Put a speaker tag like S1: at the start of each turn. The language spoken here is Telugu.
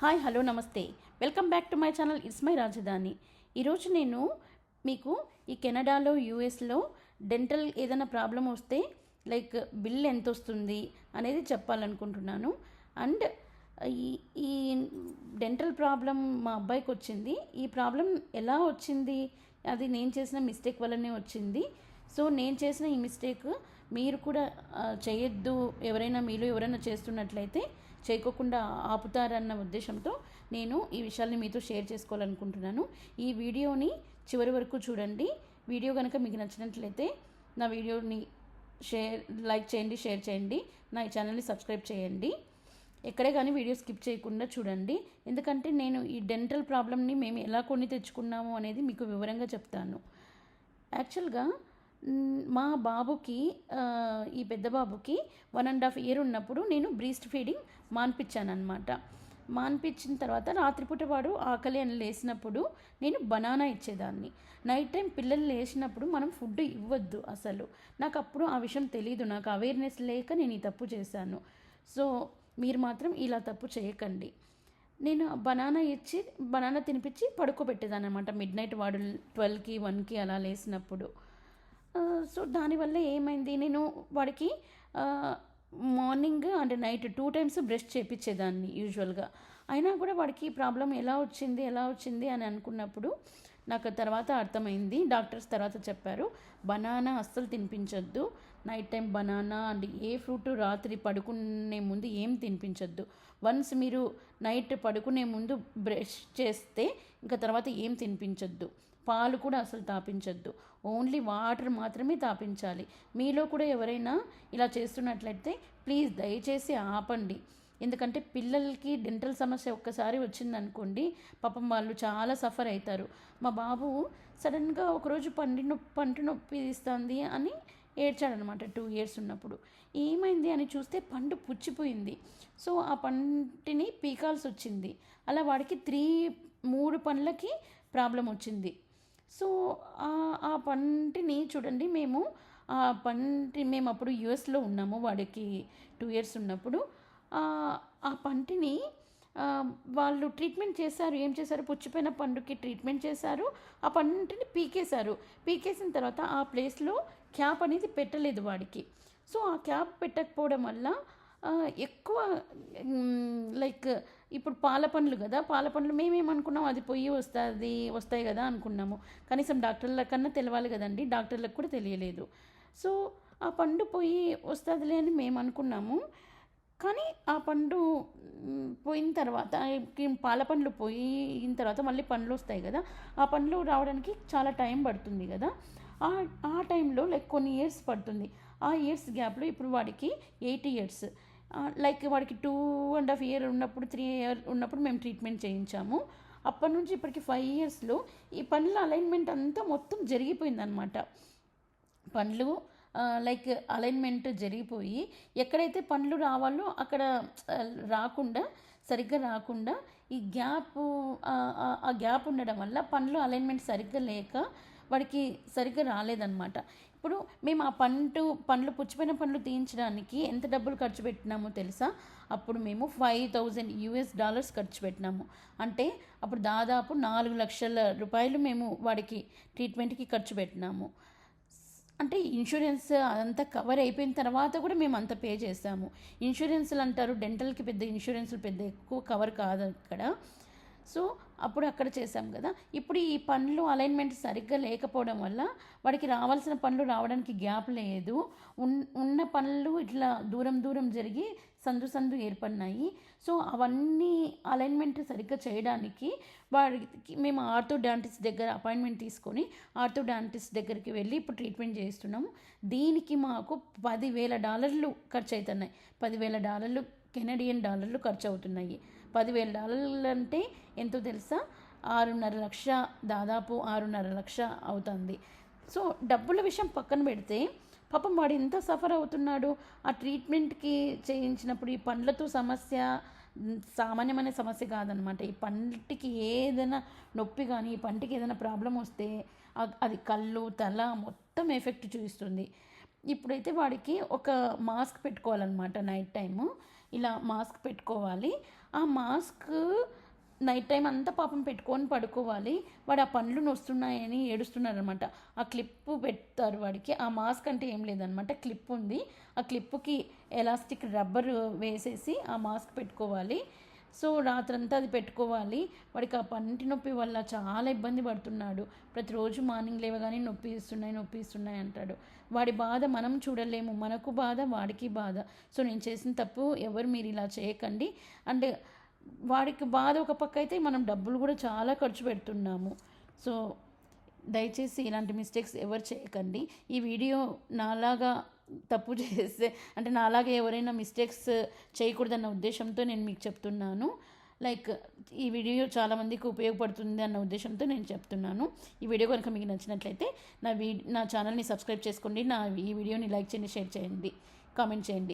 S1: హాయ్ హలో నమస్తే. Welcome back to my channel. It's my Rajdhani. ఈరోజు నేను మీకు ఈ కెనడాలో యూఎస్లో డెంటల్ ఏదైనా ప్రాబ్లం వస్తే లైక్ బిల్ ఎంత వస్తుంది అనేది చెప్పాలనుకుంటున్నాను. అండ్ ఈ ఈ డెంటల్ ప్రాబ్లం మా అబ్బాయికి వచ్చింది. ఈ ప్రాబ్లం ఎలా వచ్చింది? అది నేను చేసిన మిస్టేక్ వల్లనే వచ్చింది. సో నేను చేసిన ఈ మిస్టేక్ మీరు కూడా చేయొద్దు. ఎవరైనా మీలో ఎవరైనా చేస్తున్నట్లయితే చేయకోకుండా ఆపుతారన్న ఉద్దేశంతో నేను ఈ విషయాల్ని మీతో షేర్ చేసుకోవాలనుకుంటున్నాను. ఈ వీడియోని చివరి వరకు చూడండి. వీడియో కనుక మీకు నచ్చినట్లయితే నా వీడియోని షేర్ లైక్ చేయండి షేర్ చేయండి. నా ఈ ఛానల్ని సబ్స్క్రైబ్ చేయండి. ఎక్కడే కానీ వీడియో స్కిప్ చేయకుండా చూడండి. ఎందుకంటే నేను ఈ డెంటల్ ప్రాబ్లమ్ని మేము ఎలా కొని తెచ్చుకున్నాము అనేది మీకు వివరంగా చెప్తాను. యాక్చువల్గా మా బాబుకి ఈ పెద్ద బాబుకి వన్ అండ్ హాఫ్ ఇయర్ ఉన్నప్పుడు నేను బ్రీస్ట్ ఫీడింగ్ మాన్పించాను అనమాట మాన్పించిన తర్వాత రాత్రిపూట వాడు ఆకలి అని లేసినప్పుడు నేను బనానా ఇచ్చేదాన్ని. నైట్ టైం పిల్లలు లేచినప్పుడు మనం ఫుడ్ ఇవ్వద్దు అసలు. నాకు అప్పుడు ఆ విషయం తెలియదు నాకు అవేర్నెస్ లేక నేను ఈ తప్పు చేశాను. సో మీరు మాత్రం ఇలా తప్పు చేయకండి. నేను బనానా ఇచ్చి బనానా తినిపించి పడుకోబెట్టేదాన్ని అనమాట మిడ్ నైట్ వాడు ట్వెల్వ్కి వన్కి అలా లేసినప్పుడు. సో దానివల్ల ఏమైంది? నేను వాడికి morning and night two times brush చేపించేదాన్ని యూజువల్గా అయినా కూడా వాడికి ప్రాబ్లం ఎలా వచ్చింది ఎలా వచ్చింది అని అనుకున్నప్పుడు నాకు తర్వాత అర్థమైంది. డాక్టర్స్ తర్వాత చెప్పారు బనానా అస్సలు తినిపించొద్దు. Night time banana and a fruit రాత్రి పడుకునే ముందు ఏం తినిపించొద్దు. వన్స్ మీరు నైట్ పడుకునే ముందు బ్రష్ చేస్తే ఇంకా తర్వాత ఏం తినిపించొద్దు. పాలు కూడా అసలు తాపించద్దు. ఓన్లీ వాటర్ మాత్రమే తాపించాలి. మీలో కూడా ఎవరైనా ఇలా చేస్తున్నట్లయితే ప్లీజ్ దయచేసి ఆపండి. ఎందుకంటే పిల్లలకి డెంటల్ సమస్య ఒక్కసారి వచ్చిందనుకోండి పాపం వాళ్ళు చాలా సఫర్ అవుతారు మా బాబు సడన్గా ఒకరోజు పండి నొప్పి పంటి నొప్పి ఇస్తుంది అని ఏడ్చాడనమాట టూ ఇయర్స్ ఉన్నప్పుడు. ఏమైంది అని చూస్తే పండు పుచ్చిపోయింది. సో ఆ పంటిని పీకాల్సి వచ్చింది అలా వాడికి త్రీ మూడు పండ్లకి ప్రాబ్లం వచ్చింది. సో ఆ- పంటిని చూడండి మేము ఆ పంటి మేము అప్పుడు యుఎస్లో ఉన్నాము వాడికి టూ ఇయర్స్ ఉన్నప్పుడు. ఆ పంటిని వాళ్ళు ట్రీట్మెంట్ చేశారు. ఏం చేశారు? పుచ్చిపోయిన పండుకి ట్రీట్మెంట్ చేశారు. ఆ పంటిని పీకేశారు. పీకేసిన తర్వాత ఆ ప్లేస్లో క్యాప్ అనేది పెట్టలేదు వాడికి. సో ఆ క్యాప్ పెట్టకపోవడం వల్ల ఎక్కువ లైక్ ఇప్పుడు పాల పండ్లు కదా పాల పండ్లు మేమేమనుకున్నాం అది పొయ్యి వస్తుంది వస్తాయి కదా అనుకున్నాము. కనీసం డాక్టర్ల కన్నా తెలవాలి కదండి డాక్టర్లకు కూడా తెలియలేదు. సో ఆ పండు పొయ్యి వస్తుందిలే అని మేము అనుకున్నాము కానీ ఆ పండు పోయిన తర్వాత పాల పండ్లు పోయిన తర్వాత మళ్ళీ పండ్లు వస్తాయి కదా ఆ పండ్లు రావడానికి చాలా టైం పడుతుంది కదా. ఆ ఆ టైంలో లైక్ కొన్ని ఇయర్స్ పడుతుంది. ఆ ఇయర్స్ గ్యాప్లో ఇప్పుడు వాడికి ఎయిట్ ఇయర్స్. లైక్ వాడికి టూ అండ్ హాఫ్ ఇయర్ ఉన్నప్పుడు త్రీ ఇయర్ ఉన్నప్పుడు మేము ట్రీట్మెంట్ చేయించాము. అప్పటి నుంచి ఇప్పటికి ఫైవ్ ఇయర్స్లో ఈ పనుల అలైన్మెంట్ అంతా మొత్తం జరిగిపోయిందనమాట పండ్లు లైక్ అలైన్మెంట్ జరిగిపోయి ఎక్కడైతే పండ్లు రావాలో అక్కడ రాకుండా సరిగ్గా రాకుండా ఈ గ్యాప్ ఆ, ఆ గ్యాప్ ఉండడం వల్ల పండ్లు అలైన్మెంట్ సరిగ్గా లేక వాడికి సరిగ్గా రాలేదన్నమాట. ఇప్పుడు మేము ఆ పండు పండ్లు పుచ్చిపోయిన పండ్లు తీయించడానికి ఎంత డబ్బులు ఖర్చు పెట్టినామో తెలుసా? అప్పుడు మేము ఫైవ్ థౌజండ్ యూఎస్ డాలర్స్ ఖర్చు పెట్టినాము. అంటే అప్పుడు దాదాపు నాలుగు లక్షల రూపాయలు మేము వాడికి ట్రీట్మెంట్కి ఖర్చు పెట్టినాము. అంటే ఇన్సూరెన్స్ అంతా కవర్ అయిపోయిన తర్వాత కూడా మేము అంత పే చేసాము. ఇన్సూరెన్స్లు అంటారు డెంటల్కి పెద్ద ఇన్సూరెన్స్లు పెద్ద ఎక్కువ కవర్ కాదు అక్కడ. సో అప్పుడు అక్కడ చేసాం కదా. ఇప్పుడు ఈ పనులు అలైన్మెంట్ సరిగ్గా లేకపోవడం వల్ల వాడికి రావాల్సిన పనులు రావడానికి గ్యాప్ లేదు. ఉన్ ఉన్న పనులు ఇట్లా దూరం దూరం జరిగి సందు సందు ఏర్పడినాయి. సో అవన్నీ అలైన్మెంట్ సరిగ్గా చేయడానికి వాడికి మేము ఆర్థోడాంటిస్ట్ దగ్గర అపాయింట్మెంట్ తీసుకొని ఆర్థోడాంటిస్ట్ దగ్గరికి వెళ్ళి ఇప్పుడు ట్రీట్మెంట్ చేస్తున్నాము దీనికి మాకు పదివేల డాలర్లు ఖర్చు అవుతున్నాయి. పదివేల డాలర్లు కెనడియన్ డాలర్లు ఖర్చు అవుతున్నాయి. పదివేల డాలర్లు అంటే ఎంతో తెలుసా? ఆరున్నర లక్ష దాదాపు ఆరున్నర లక్ష అవుతుంది. సో డబ్బుల విషయం పక్కన పెడితే పాపం వాడు ఎంత సఫర్ అవుతున్నాడు? ఆ ట్రీట్మెంట్కి చేయించినప్పుడు ఈ పండ్లతో సమస్య సామాన్యమైన సమస్య కాదనమాట. ఈ పంటికి ఏదైనా నొప్పి కానీ ఈ పంటికి ఏదైనా ప్రాబ్లం వస్తే అది కళ్ళు తల మొత్తం ఎఫెక్ట్ చూపిస్తుంది. ఇప్పుడైతే వాడికి ఒక మాస్క్ పెట్టుకోవాలన్నమాట నైట్ టైము. ఇలా మాస్క్ పెట్టుకోవాలి. ఆ మాస్క్ నైట్ టైం అంతా పాపం పెట్టుకొని పడుకోవాలి. వాడు ఆ పండ్లు నొస్తున్నాయని ఏడుస్తున్నారనమాట ఆ క్లిప్ పెడతారు వాడికి. ఆ మాస్క్ అంటే ఏం లేదనమాట క్లిప్ ఉంది. ఆ క్లిప్కి ఎలాస్టిక్ రబ్బర్ వేసేసి ఆ మాస్క్ పెట్టుకోవాలి. సో రాత్రంతా అది పెట్టుకోవాలి. వాడికి ఆ పంటి నొప్పి వల్ల చాలా ఇబ్బంది పడుతున్నాడు. ప్రతిరోజు మార్నింగ్ లేవగానే నొప్పి ఇస్తున్నాయి నొప్పి ఇస్తున్నాయి అంటాడు. వాడి బాధ మనం చూడలేము. మనకు బాధ వాడికి బాధ. సో నేను చేసిన తప్పు ఎవరు మీరు ఇలా చేయకండి. అంటే వాడికి బాధ ఒక పక్క అయితే మనం డబ్బులు కూడా చాలా ఖర్చు పెడుతున్నాము. సో దయచేసి ఇలాంటి మిస్టేక్స్ ఎవరు చేయకండి. ఈ వీడియో నాలాగా తప్పు చేస్తే అంటే నాలాగా ఎవరైనా మిస్టేక్స్ చేయకూడదన్న ఉద్దేశంతో నేను మీకు చెప్తున్నాను. లైక్ ఈ వీడియో చాలామందికి ఉపయోగపడుతుంది అన్న ఉద్దేశంతో నేను చెప్తున్నాను. ఈ వీడియో కనుక మీకు నచ్చినట్లయితే నా వీ నా ఛానల్ని సబ్స్క్రైబ్ చేసుకోండి. నా ఈ వీడియోని లైక్ చేయండి షేర్ చేయండి కామెంట్ చేయండి.